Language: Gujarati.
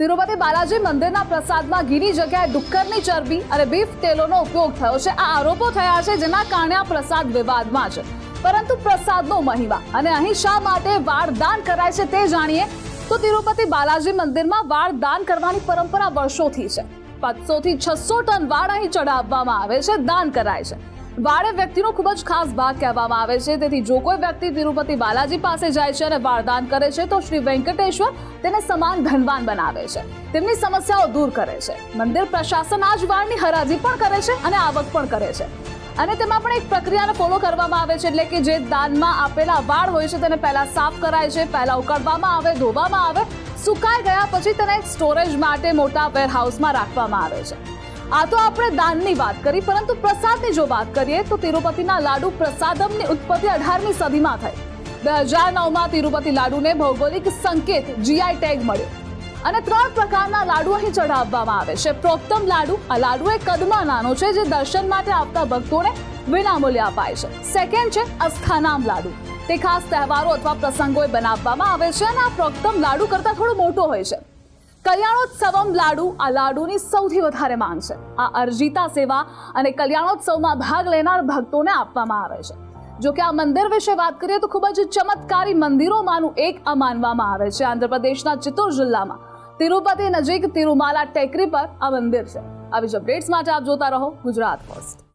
તિરુપતિ બાલાજી મંદિરના પ્રસાદમાં ઘીની જગ્યાએ ડુક્કરની ચરબી અને બીફ તેલોનો ઉપયોગ થયો છે. આ આરોપો થયા છે જેના કારણે આ પ્રસાદ વિવાદમાં છે. પરંતુ પ્રસાદનો મહિમા અને અહીં શા માટે વાળ દાન કરાય છે તે જાણીએ તો તિરુપતિ બાલાજી મંદિરમાં વાળ દાન કરવાની પરંપરા વર્ષોથી છે. પાંચસો થી છસો ટન વાળ અહીં ચડાવવામાં આવે છે, દાન કરાય છે. વાળ વ્યક્તિનો ખૂબ જ ખાસ ભાગ કહેવામાં આવે છે. તેથી જો કોઈ વ્યક્તિ તિરુપતિ બાલાજી પાસે જાય છે અને વારદાન કરે છે, તો શ્રી વેંકટેશ્વર તેને સમાન ધનવાન બનાવે છે. તેમની સમસ્યાઓ દૂર કરે છે. મંદિર પ્રશાસન આ જ વાળની હરાજી પણ કરે છે અને આવક પણ કરે છે. અને તેમાં પણ એક પ્રક્રિયાને ફોલો કરવામાં આવે છે, એટલે કે જે દાનમાં આપેલા વાળ હોય છે, તેને પહેલા સાફ કરાય છે, પહેલા ઉકાળવામાં આવે, ધોવામાં આવે, સુકાઈ ગયા પછી તેને એક સ્ટોરેજ માટે મોટા વેરહાઉસમાં રાખવામાં આવે છે. આ તો આપણે દાનની વાત કરી, પરંતુ પ્રસાદની જો વાત કરીએ, તો તિરુપતિના લાડુ પ્રસાદમની ઉત્પત્તિ અઢારમી સદીમાં થઈ. બે હજાર નવમાં તિરુપતિ લાડુને ભૌગોલિક સંકેત જીઆઈ ટેગ મળ્યો. અને ત્રણ પ્રકારના લાડુ અહીં ચઢાવવામાં આવે છે. પ્રોક્તમ લાડુ, આ લાડુ એ કદમાં નાનો છે, જે દર્શન માટે આવતા ભક્તોને વિનામૂલ્ય અપાય છે. સેકન્ડ છે, અસ્થાનામ લાડુ. તે ખાસ તહેવારો અથવા પ્રસંગોએ બનાવવામાં આવે છે અને આ પ્રોક્તમ લાડુ કરતાં થોડો મોટો હોય છે. કલ્યાણોત્સવમ લાડુ આ લાડુની સૌથી વધારે માંગ છે. આ અર્જિતા સેવા અને કલ્યાણોત્સવમાં ભાગ લેનાર ભક્તોને આપવામાં આવે છે. જો કે આ મંદિર વિશે વાત કરીએ તો ખૂબ જ ચમત્કારી મંદિરોમાંનું એક આ માનવામાં આવે છે. આંધ્રપ્રદેશના ચિત્તૂર જિલ્લામાં તિરુપતિ નજીક તિરુમાલા ટેકરી પર આ મંદિર છે. આવી જ અપડેટ્સ માટે આપ જોતા રહો ગુજરાત ફર્સ્ટ.